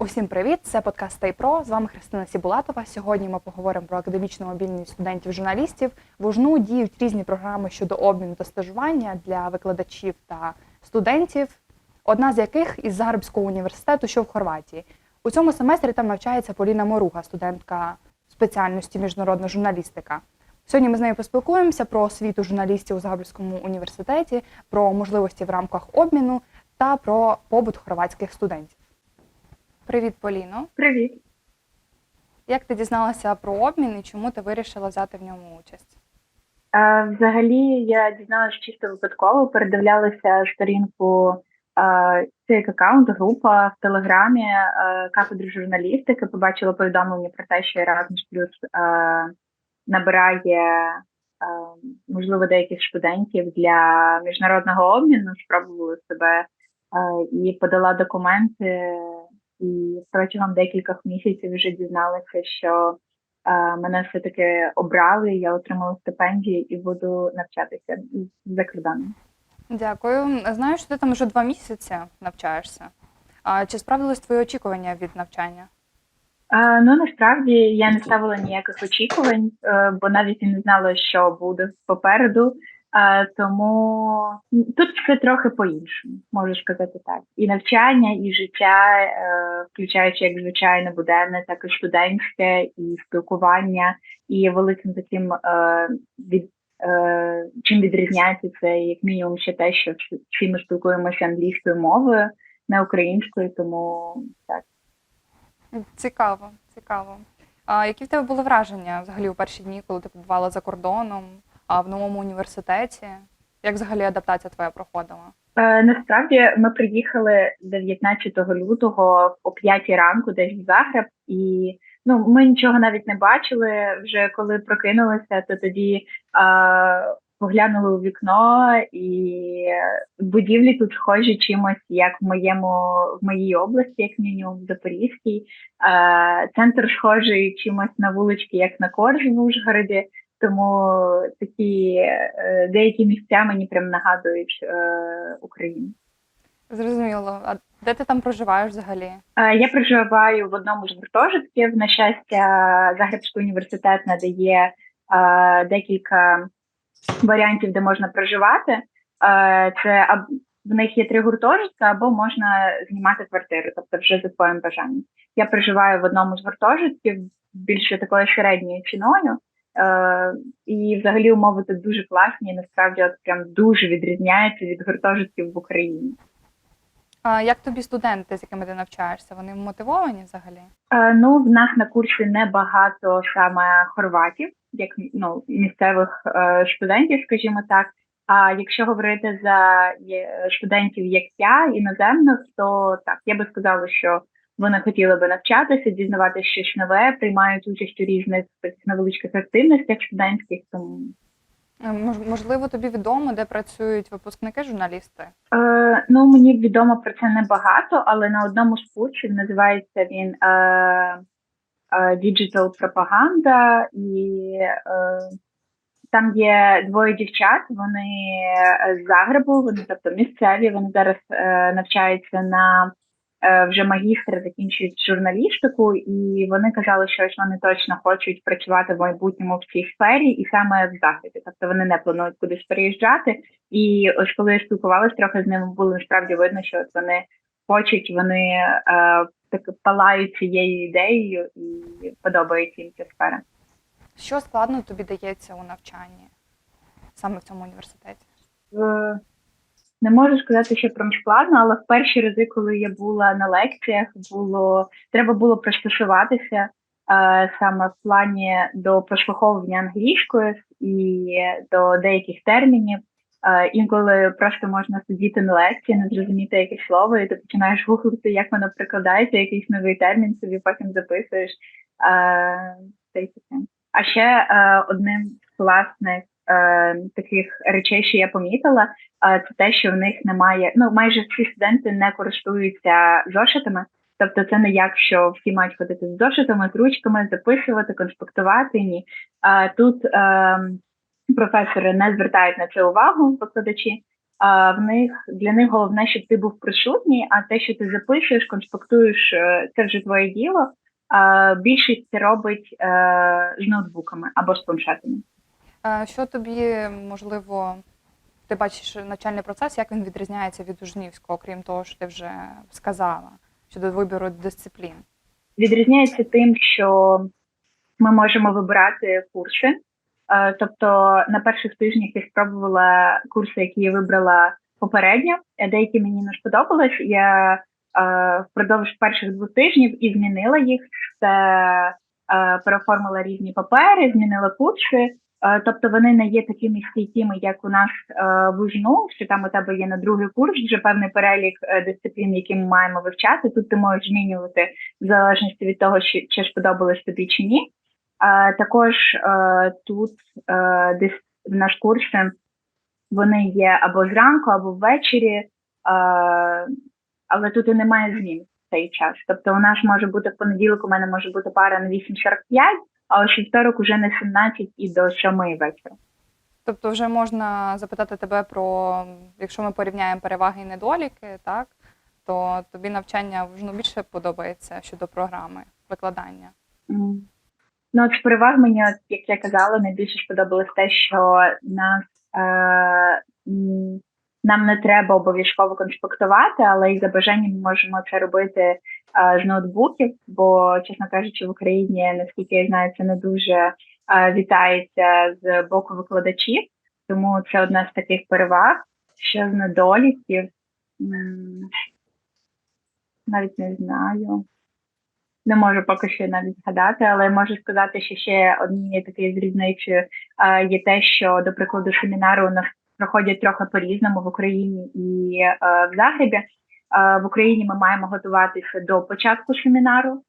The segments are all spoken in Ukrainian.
Усім привіт! Це подкаст Pro. З вами Христина Сібулатова. Сьогодні ми поговоримо про академічну мобільність студентів-журналістів. В УЖНУ діють різні програми щодо обміну та стажування для викладачів та студентів. Одна з яких із Загребського університету, що в Хорватії. У цьому семестрі там навчається Поліна Моруга, студентка спеціальності міжнародна журналістика. Сьогодні ми з нею поспілкуємося про освіту журналістів у Загребському університеті, про можливості в рамках обміну та про побут хорватських студентів. Привіт, Поліно. Привіт. Як ти дізналася про обмін і чому ти вирішила взяти в ньому участь? А, взагалі я дізналася чисто випадково, передивлялася сторінку а, це як аккаунт, група в Телеграмі а, кафедри журналістики. Побачила повідомлення про те, що Erasmus Plus набирає можливо деяких студентів для міжнародного обміну, спробувала себе і подала документи. І протягом декількох місяців вже дізналася, що а, мене все-таки обрали, я отримала стипендію і буду навчатися за кордоном. Дякую. Знаю, що ти там вже два місяці навчаєшся. А чи справдились твої очікування від навчання? А, ну насправді я не ставила ніяких очікувань, е, бо навіть і не знала, що буде попереду. Тому тут все трохи по-іншому, можу сказати так. І навчання, і життя, е, включаючи як звичайно буденне, так і студентське, і спілкування, і є великим таким е, від. е, Чим відрізняється це як мінімум ще те, що всі- ми спілкуємося англійською мовою, не українською, тому так. Цікаво, цікаво. А які в тебе були враження взагалі у перші дні, коли ти побувала за кордоном, в новому університеті? Як взагалі адаптація твоя проходила? Е, насправді ми приїхали 19 лютого о 5 ранку, десь в Загреб, і ну ми нічого навіть не бачили. Вже коли прокинулися, то тоді е, поглянули у вікно, і будівлі тут схожі чимось, як в моєму в моїй області, як мінімум в Запорізькій. Е, центр схожий чимось на вулички, як на Коржі в Ужгороді. Тому такі е, деякі місця мені прям нагадують е, Україну. Зрозуміло. А де ти там проживаєш взагалі? Е, Я проживаю в одному з гуртожитків. На щастя, Загребський університет надає декілька варіантів, де можна проживати. Це в них є три гуртожитки, або можна знімати квартиру, тобто вже за твоїм бажанням. Я проживаю в одному з гуртожитків більше такою середньою ціною. Е, і взагалі умови тут дуже класні, і насправді от прям дуже відрізняються від гуртожитків в Україні. А як тобі студенти, з якими ти навчаєшся? Вони мотивовані взагалі? Е, Ну, в нас на курсі небагато саме хорватів, як ну місцевих е, студентів, скажімо так. А якщо говорити за студентів, як я, іноземних, то так я би сказала, що вони хотіли би навчатися, дізнаватися щось нове, приймають участь у різних невеличких активностях студентських. Тому Е, Можливо, тобі відомо, де працюють випускники журналісти? Е, ну, мені відомо про це небагато, але на одному з курсів називається він е, е, Digital Propaganda, і е, там є двоє дівчат, вони з Загребу, вони тобто місцеві, вони зараз е, навчаються на вже магістра, закінчують журналістику, і вони казали, що ось вони точно хочуть працювати в майбутньому в цій сфері, і саме в Загребі. Тобто вони не планують кудись переїжджати. І ось коли я спілкувалася трохи з ними, було насправді видно, що от вони хочуть, вони е, так палають цією ідеєю і подобається їм ця сфера. Що складно тобі дається у навчанні саме в цьому університеті? Е, Не можу сказати, що прям складно, але в перші рази, коли я була на лекціях, було треба було пристосуватися е, саме в плані до прослуховування англійської і до деяких термінів. Е, інколи просто можна сидіти на лекції, не зрозуміти якесь слово, і ти починаєш гуглити, як воно прикладається, якийсь новий термін собі потім записуєш. Е. А ще е, одним з класних таких речей, що я помітила, е, це те, що в них немає. Ну майже всі студенти не користуються зошитами. Тобто, це не як що всі мають ходити з зошитами, з ручками, записувати, конспектувати. Ні. А тут е, професори не звертають на це увагу, викладачі, А в них для них головне, щоб ти був присутній, а те, що ти записуєш, конспектуєш, е, це вже твоє діло. А більшість це робить е, з ноутбуками або з планшетами. Е, Що тобі можливо, ти бачиш навчальний процес, як він відрізняється від Ужнівського, крім того, що ти вже сказала щодо вибору дисциплін? Відрізняється тим, що ми можемо вибирати курси. Е, Тобто на перших тижнях я спробувала курси, які я вибрала попередньо. е, Деякі мені не сподобались. Я впродовж перших двох тижнів і змінила їх. Це переоформила різні папери, змінила курси. Е, Тобто вони не є такими стійкими, як у нас е, в УЖНУ, що там у тебе є на другий курс вже певний перелік е, дисциплін, які ми маємо вивчати. Тут ти можеш змінювати в залежності від того, чи, сподобалось тобі чи ні. Також тут в наш курси вони є або зранку, або ввечері, але тут і немає змін в цей час. Тобто, у нас може бути в понеділок, у мене може бути пара на 8.45, а ось вівторок уже на 17 і до 7 вечора. Тобто, вже можна запитати тебе про, якщо ми порівняємо переваги і недоліки, так то тобі навчання ну, більше подобається щодо програми викладання. М. Ну, от з переваг мені, от, як я казала, найбільше сподобалось те, що нас е, нам не треба обов'язково конспектувати, але і за бажанням ми можемо це робити з ноутбуків, бо, чесно кажучи, в Україні, наскільки я знаю, це не дуже вітається з боку викладачів, тому це одна з таких переваг. Що з недоліків? Навіть не знаю. Не можу поки що навіть згадати, але можу сказати, що ще однією такою з різницею е, є те, що, до прикладу, семінари у нас проходять трохи по-різному в Україні і е, в Загребі. В Україні ми маємо готуватися до початку семінару,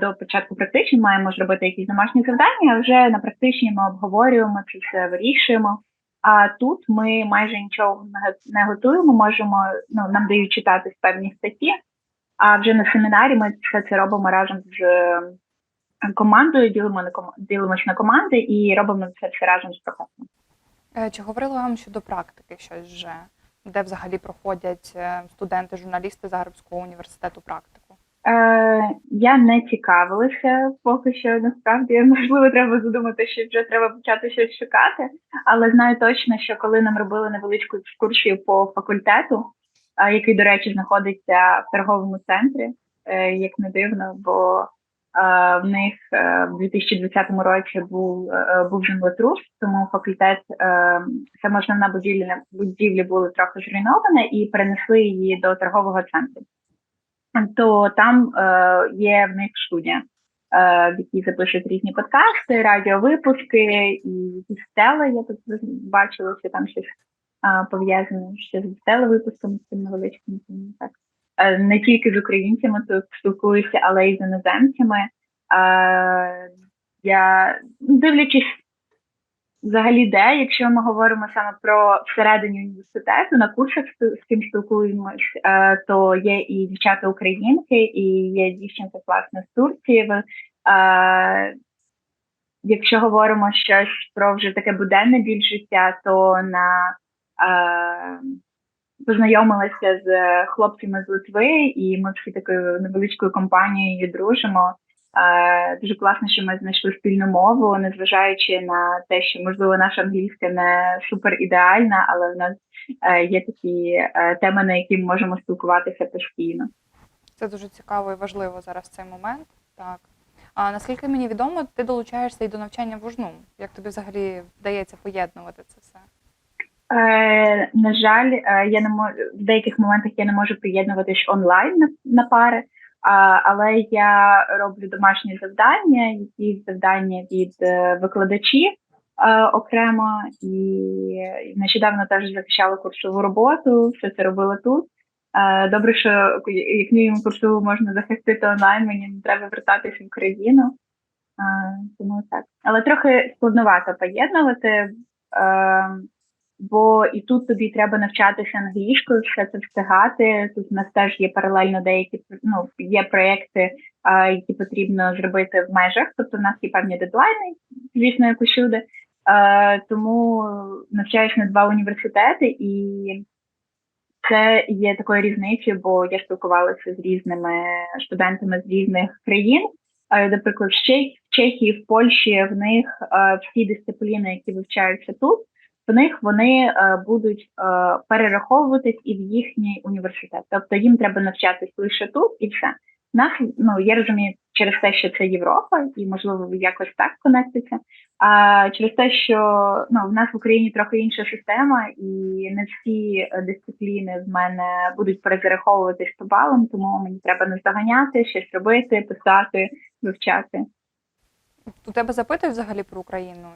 до початку практичні маємо зробити якісь домашні завдання, а вже на практичні ми обговорюємо це все вирішуємо. А тут ми майже нічого не- готуємо, можемо, ну, нам дають читати певні статті. А вже на семінарі ми все це робимо разом з е, командою, ділимо на ділимося на команди і робимо це все разом з професором. Е, Чи говорили вам щодо практики щось вже, де взагалі проходять е, студенти, журналісти Загребського університету практику? Е, я не цікавилася поки що. Насправді, можливо, треба задумати, що вже треба почати щось шукати. Але знаю точно, що коли нам робили невеличку екскурсію по факультету, який, до речі, знаходиться в торговому центрі, е, як не дивно, бо в них е, в 2020 році був, е, був землетрус, тому факультет, е, саме основна будівля, будівля була трохи зруйнована і перенесли її до торгового центру то там е, є в них студія, е, в якій запишуть різні подкасти, радіовипуски і стели. Я тут бачила, що там щось е, пов'язане ще з телевипуском з цим невеличким. Так. Е, не тільки з українцями тут спілкуюся, але й з іноземцями. Е, я дивлячись взагалі де, якщо ми говоримо саме про всередині університету, на курсах з ким спілкуємось, е, то є і дівчата українки, і є дівчинка власне з Турції. Якщо говоримо щось про вже таке буденне більш життя, то на познайомилася з хлопцями з Литви, і ми всі такою невеличкою компанією дружимо. Е, Дуже класно, що ми знайшли спільну мову, незважаючи на те, що можливо наша англійська не супер ідеальна, але в нас е, є такі е, теми, на які ми можемо спілкуватися постійно. Це дуже цікаво і важливо зараз цей момент. Так. А наскільки мені відомо, ти долучаєшся і до навчання в УЖНУ. Як тобі взагалі вдається поєднувати це все? Е, на жаль, е, я не можу в деяких моментах я не можу приєднуватись онлайн на, на пари, а, але я роблю домашні завдання, якісь завдання від е, викладачів окремо, і нещодавно теж захищала курсову роботу, все це робила тут. Добре, що як мінімум курсову можна захистити онлайн, мені не треба вертатися в Україну. Тому так. Але трохи складновато поєднувати. Бо і тут тобі треба навчатися англійською, все це встигати. Тут у нас теж є паралельно деякі ну, є проекти, а, які потрібно зробити в межах. Тобто в нас є певні дедлайни, звісно, як усюди. А, тому навчаюсь на два університети, і це є такою різницею, бо я спілкувалася з різними студентами з різних країн. Наприклад, в Чехії, в Польщі в них всі дисципліни, які вивчаються тут, в них вони е, будуть е, перераховуватись і в їхній університет. Тобто їм треба навчатись лише тут і все. Нас, ну я розумію, через те, що це Європа, і можливо якось так конектиться. А через те, що ну в нас в Україні трохи інша система, і не всі дисципліни в мене будуть перезараховуватись по балам, тому мені треба наздоганяти, щось робити, писати, вивчати. У тебе запитують взагалі про Україну?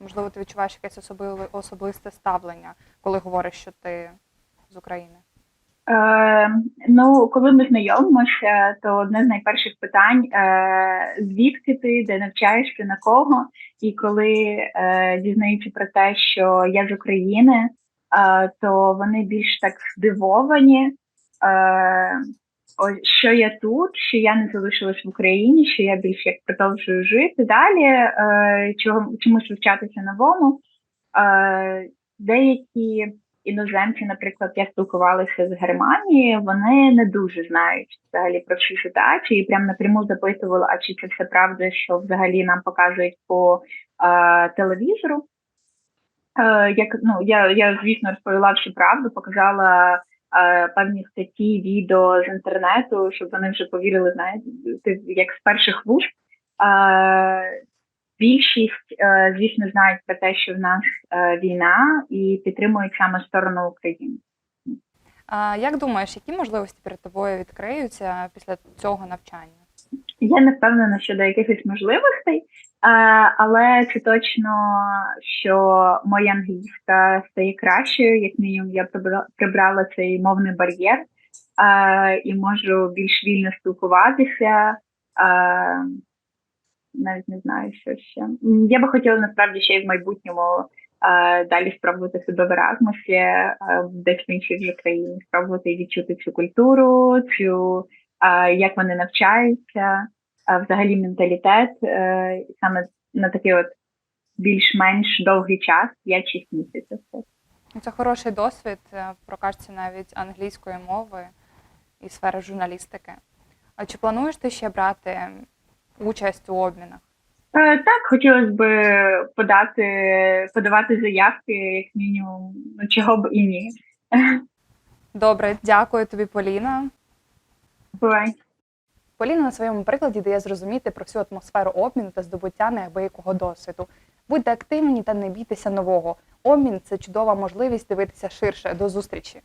Можливо, ти відчуваєш якесь особливе особисте ставлення, коли говориш, що ти з України? Е, ну, коли ми знайомимося, то одне з найперших питань е, звідки ти, де навчаєшся, на кого. І коли е, дізнаються про те, що я з України, е, то вони більш так здивовані, е, що я тут, що я не залишилась в Україні, що я більш як продовжую жити далі, е, чого, чомусь вивчатися новому. Е, деякі іноземці, наприклад, я спілкувалася з Германії, вони не дуже знають взагалі про всю ситуацію і прям напряму запитували, а чи це все правда, що взагалі нам показують по е, телевізору. Як ну я, я звісно розповіла всю правду, показала певні статті, відео з інтернету, щоб вони вже повірили, знаєте, як з перших вуст. Е, Більшість, е, звісно, знають про те, що в нас е, війна, і підтримують саме сторону України. А як думаєш, які можливості перед тобою відкриються після цього навчання? Я не впевнена щодо якихось можливостей, е, але це точно, що моя англійська стає кращою, як мінімум, я прибра- прибрала цей мовний бар'єр і можу більш вільно спілкуватися. Навіть не знаю, що ще. Я би хотіла насправді ще й в майбутньому далі спробувати себе в Еразмусі, десь в іншій вже країні, спробувати відчути цю культуру, цю як вони навчаються, взагалі менталітет е, саме на такий от більш-менш довгий час, 5-6 місяців. Ну, Це хороший досвід, е, прокачці навіть англійської мови і сфери журналістики. А чи плануєш ти ще брати участь у обмінах? Е, Так, хотілося б подати, подавати заявки, як мінімум, ну чого б і ні. Добре, дякую тобі, Поліна. Бувай. Поліна на своєму прикладі дає зрозуміти про всю атмосферу обміну та здобуття неабиякого досвіду. Будьте активні та не бійтеся нового. Обмін це чудова можливість дивитися ширше. До зустрічі!